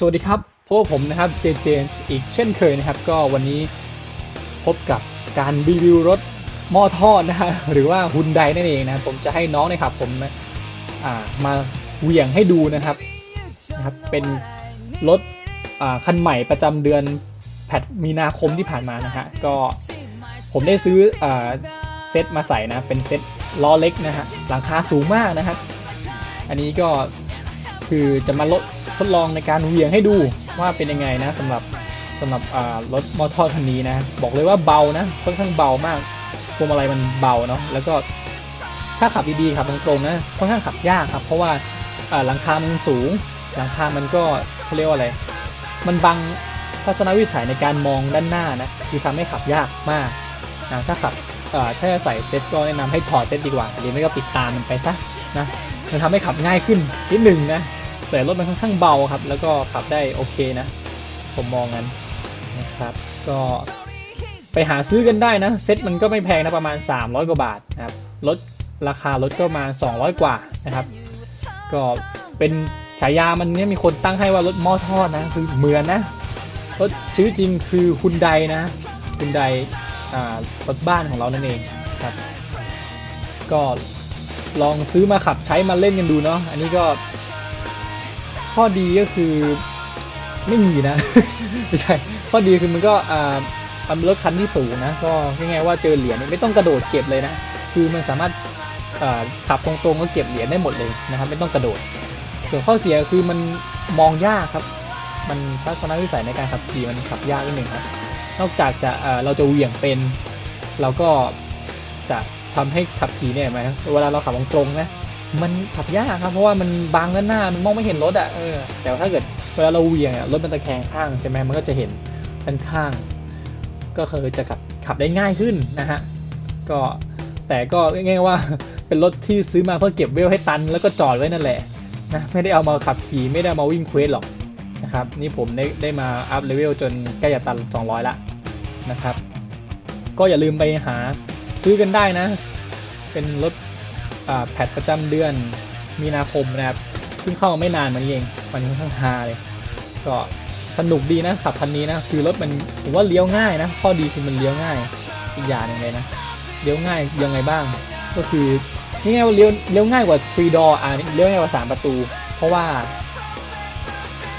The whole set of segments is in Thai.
สวัสดีครับพวกผมนะครับเจเจนอีกเช่นเคยนะครับ ก็วันนี้พบกับการรีวิวรถหม้อทอดนะฮะหรือว่าฮุนไดนั่นเองนะผมจะให้น้องนะครับผมอ่ามาเหวี่ยงให้ดูนะครับนะครับ เป็นรถคันใหม่ประจำเดือนแพทมีนาคมที่ผ่านมานะฮะก็ผมได้ซื้ออเซตมาใส่นะเป็นเซตล้อเล็กนะฮะหลังคาสูงมากนะครับ อันนี้ก็คือจะมาลด ทดลองในการเวียงให้ดูว่าเป็นยังไงนะสำหรับสำหรับรถมอเตอร์คันนี้นะ บอกเลยว่าเบานะค่อนข้างเบามากพวงมาลัยมันเบาเนาะแล้วก็ถ้าขับดีๆขับตรงๆนะค่อนข้างขับยากครับ เพราะว่าหลังคามันสูง หลังคามันก็เขาเรียกว่าอะไร มันบังทัศนวิสัยในการมองด้านหน้านะคือทำให้ขับยากมากนะถ้าขับถ้าจะใส่เซ็ตก็แนะนำให้ถอดเซ็ตดีกว่าหรือไม่ก็ปิดตามันไปซะนะมันทำให้ขับง่ายขึ้นนิดหนึ่งนะ แต่รถมันค่อนข้างเบาครับ แล้วก็ขับได้โอเคนะ ผมมองงั้นนะครับ ก็ไปหาซื้อกันได้นะเซ็ตมันก็ไม่แพงนะประมาณ 300 กว่าบาทนะครับรถราคารถก็มา 200 กว่านะครับ ก็เป็นฉายามันเนี่ยมีคนตั้งให้ว่ารถหม้อทอดนะคือเหมือนนะรถชื่อจริงคือคุณไดนะคุณไดอ่ารถบ้านของเรานั่นเองครับ ก็ลองซื้อมาขับใช้มาเล่นกันดูเนาะอันนี้ก็ ข้อดีก็คือไม่มีนะ ไม่ใช่ ข้อดีคือมันก็อ่ามันเป็นรถคันที่สูงนะ ก็ง่ายๆว่าเจอเหรียญไม่ต้องกระโดดเก็บเลยนะ คือมันสามารถอ่าขับตรงๆก็เก็บเหรียญได้หมดเลยนะครับ ไม่ต้องกระโดด ส่วนข้อเสียคือมันมองยากครับ มันทัศนวิสัยในการขับขี่มันขับยากนิดหนึ่งครับ นอกจากจะเราจะเหวี่ยงเป็น เราก็จะทำให้ขับขี่เนี่ยไหมเวลาเราขับตรงๆนะ มันขับยากครับเพราะว่ามันบางด้านหน้ามันมองไม่เห็นรถอะเออแต่ถ้าเกิดเวลาเราเวียงอะรถมันตะแคงข้างใช่ไหมมันก็จะเห็นด้านข้าง ก็คือจะขับขับได้ง่ายขึ้นนะฮะก็แต่ก็ง่ายๆว่าเป็นรถที่ซื้อมาเพื่อเก็บเวลให้ตัน แล้วก็จอดไว้นั่นแหละนะไม่ได้เอามาขับขี่ไม่ได้เอามาวิ่งเควสหรอกนะครับนี่ผมได้ได้มาอัพเลเวลจนใกล้จะตัน 200 ละนะครับ ก็อย่าลืมไปหาซื้อกันได้นะ เป็นรถ แพทประจำเดือนมีนาคมนะครับเพิ่งเข้ามาไม่นานมันเองมันค่อนข้างฮาเลย ก็สนุกดีนะขับคันนี้นะคือรถมันผมว่าเลี้ยวง่ายนะ ข้อดีคือมันเลี้ยวง่ายอีกอย่างหนึงเลยนะเลี้ยวง่ายยังไงบ้าง ก็คือง่ายว่าเลี้ยวเลี้ยวง่ายกว่า3 door อ่าเลี้ยวง่ายกว่า3ประตู เพราะว่า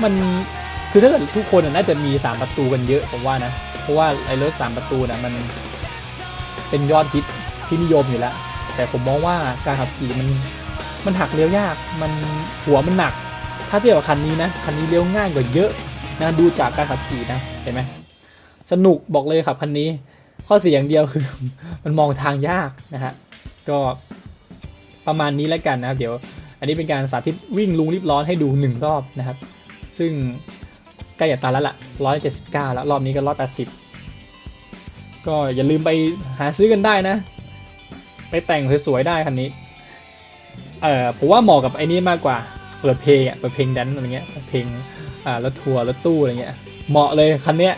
มันคือถ้าเกิดทุกคนน่าจะมี3ประตูกันเยอะผมว่านะ เพราะว่าไอ้รถ3ประตูนะมันเป็นยอดฮิตที่นิยมอยู่แล้ว แต่ผมมองว่าการขับขี่มันมันหักเลี้ยวยาก มันหัวมันหนัก ถ้าเทียบกับคันนี้นะ คันนี้เลี้ยวง่ายกว่าเยอะนะดูจากการขับขี่นะเห็นไหมสนุกบอกเลยครับคันนี้ ข้อเสียอย่างเดียวคือ มันมองทางยากนะฮะก็ประมาณนี้แล้วกันนะครับ เดี๋ยว อันนี้เป็นการสาธิตวิ่งลุงรีบร้อนให้ดูหนึ่งรอบนะครับ ซึ่งใกล้จะตายแล้วละร้อยเจ็ดสิบเก้าแล้วรอบนี้ก็ร้อยแปดสิบก็อย่าลืมไปหาซื้อกันได้นะ ไปแต่งสวยๆได้คันนี้ เออผมว่าเหมาะกับไอ้นี้มากกว่า เปิดเพลงอะเปิดเพลงแดนซ์อะไรเงี้ยเปิดเพลงอ่ารถทัวร์รถตู้อะไรเงี้ย เหมาะเลยคันเนี้ย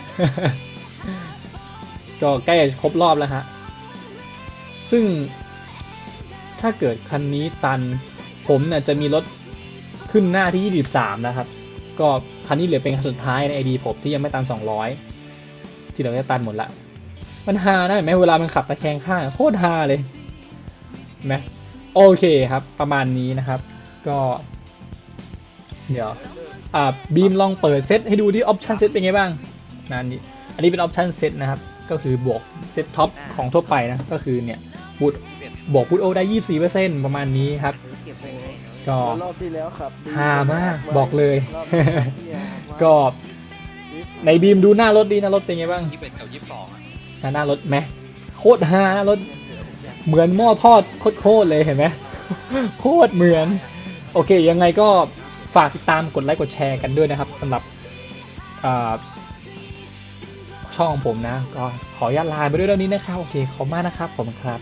ก็ใกล้ครบรอบแล้วฮะ ซึ่งถ้าเกิดคันนี้ตัน ผมเนี่ยจะมีรถขึ้นหน้าที่ 23 นะครับ ก็คันนี้เหลือเป็นคันสุดท้ายในไอดีผมที่ยังไม่ตัน 200 ที่เหลือจะตันหมดละ มันฮานะเห็นไหมเวลามันขับตะแคงข้างโคตรฮาเลย นไหมโอเคครับ ประมาณนี้นะครับ ก็ เดี๋ยว อ่าบีมลองเปิดเซตให้ดูที่ออปชันเซตเป็นไงบ้างนะอันนี้อันนี้เป็นออปชันเซตนะครับ ก็คือบวกเซตท็อปของทั่วไปนะ ก็คือเนี่ยบูทบวกบูทโอได้24%ประมาณนี้ครับเก็บไปไว้ก็รอบที่แล้วครับฮามากบอกเลยรอบนี้เนี่ยก็ในบีมดูหน้ารถดีหน้ารถเป็นไงบ้างยี่สิบเอ็ดกับยี่สิบสองอะหน้ารถไหมโคตรฮาหน้ารถ เหมือนหม้อทอดโคตรเลยเห็นไหมโคตรเหมือน โอเค ยังไงก็ฝากติดตามกดไลค์กดแชร์กันด้วยนะครับสำหรับช่องของผมนะ ก็ขออนุญาตลาไปด้วยเรื่องนี้นะครับ โอเคขอบมากนะครับผมครับ